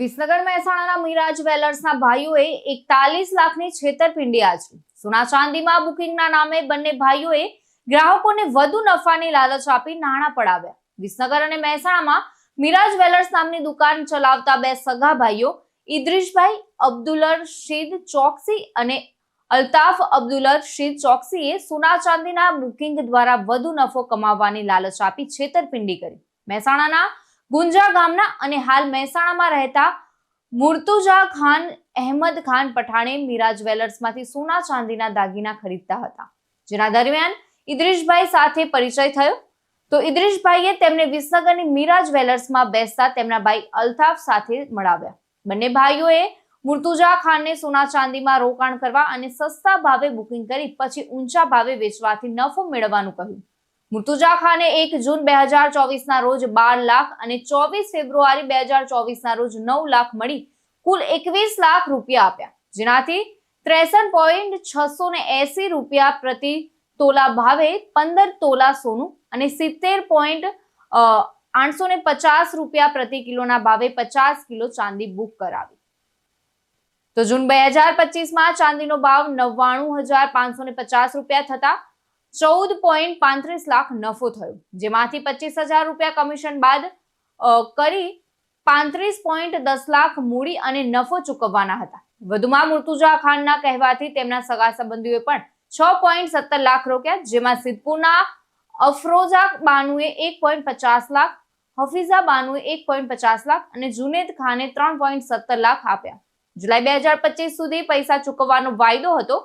વિસનગર મહેસાણાના મિરાજ વેલર્સના ભાઈઓએ એકતાલીસ લાખની છેતરપિંડી આચરી. સોના ચાંદીમાં બુકિંગના નામે બંને ભાઈઓએ ગ્રાહકોને વધુ નફાની લાલચ આપી નાણાં પડાવ્યા. વિસનગર અને મહેસાણામાં મિરાજ વેલર્સ નામની દુકાન ચલાવતા બે સગા ભાઈઓ ઇદ્રીશભાઈ અબ્દુલર શીદ ચોકસી અને અલ્તાફ અબ્દુલર શીદ ચોકસીએ સોના ચાંદીના બુકિંગ દ્વારા વધુ નફો કમાવવાની લાલચ આપી છેતરપિંડી કરી. મહેસાણાના ગુંજા ગામના અને હાલ મહેસાણામાં રહેતા મુર્તુજા ખાન અહેમદ ખાન પઠાણે મીરા જ્વેલર્સમાંથી સોના ચાંદીના દાગીના ખરીદતા હતા. જેના દરમિયાન ઇદ્રિશભાઈ સાથે પરિચય થયો. તો ઇદ્રિશભાઈએ તેમને વિસનગરની મીરા જ્વેલર્સમાં બેસતા તેમના ભાઈ અલ્તાફ સાથે મળાવ્યા. બંને ભાઈઓએ મુર્તુજા ખાનને સોના ચાંદીમાં રોકાણ કરવા અને સસ્તા ભાવે બુકિંગ કરી પછી ઊંચા ભાવે વેચવાથી નફો મેળવવાનું કહ્યું. મુર્તુજા ખાને એક જૂન બે હજાર ચોવીસના રોજ બાર લાખ અને ચોવીસ ફેબ્રુઆરી બે હજાર ચોવીસના રોજ નવ લાખ મળી કુલ એકવીસ લાખ રૂપિયા આપ્યા. જેનાથી ત્રેસઠ પોઈન્ટ છસો ને એસી રૂપિયા પ્રતિ તોલા ભાવે પંદર તોલા સોનું અને સિત્તેર પોઈન્ટ આઠસો ને પચાસ રૂપિયા પ્રતિ કિલોના ભાવે પચાસ કિલો ચાંદી બુક કરાવી. તો જૂન બે હજાર પચીસમાં ચાંદીનો ભાવ નવ્વાણું હજાર પાંચસો ને પચાસ રૂપિયા થતા ચૌદ પોઈન્ટ પાંત્રીસ લાખ નફો થયો, જેમાંથી પચીસ હજાર રૂપિયા કમિશન બાદ કરી પાંત્રીસ પોઈન્ટ દસ લાખ મૂડી અને નફો ચૂકવવાના હતા. વધુમાં મુર્તુજા ખાનના કહેવાથી તેમના સગા સંબંધીઓએ પણ છ પોઈન્ટ સત્તર લાખ રોક્યા, જેમાં સિદ્ધપુરના અફરોઝા બાનુએ એક પોઈન્ટ પચાસ લાખ, હફીઝા બાનુએ એક પોઈન્ટ પચાસ લાખ અને જુનેદ ખાને ત્રણ પોઈન્ટ સત્તર લાખ આપ્યા. જુલાઈ બે હજાર પચીસ સુધી પૈસા ચૂકવવાનો વાયદો હતો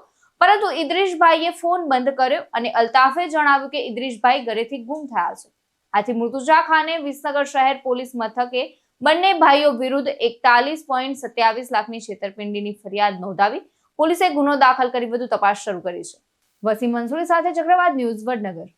પરંતુ ઇદ્રીશભાઈએ ફોન બંધ કર્યો અને અલ્તાફે જણાવ્યું કે ઇદ્રીશભાઈ ઘરેથી ગુમ થયા છે. આથી મૃતુજા ખાને વિસનગર શહેર પોલીસ મથકે બંને ભાઈઓ વિરુદ્ધ એકતાલીસ પોઈન્ટ સત્યાવીસ લાખની છેતરપિંડીની ફરિયાદ નોંધાવી પોલીસે ગુનો દાખલ કરી વધુ તપાસ શરૂ કરી છે. વસીમ મંસૂરી સાથે ચક્રવાત ન્યૂઝ વડનગર.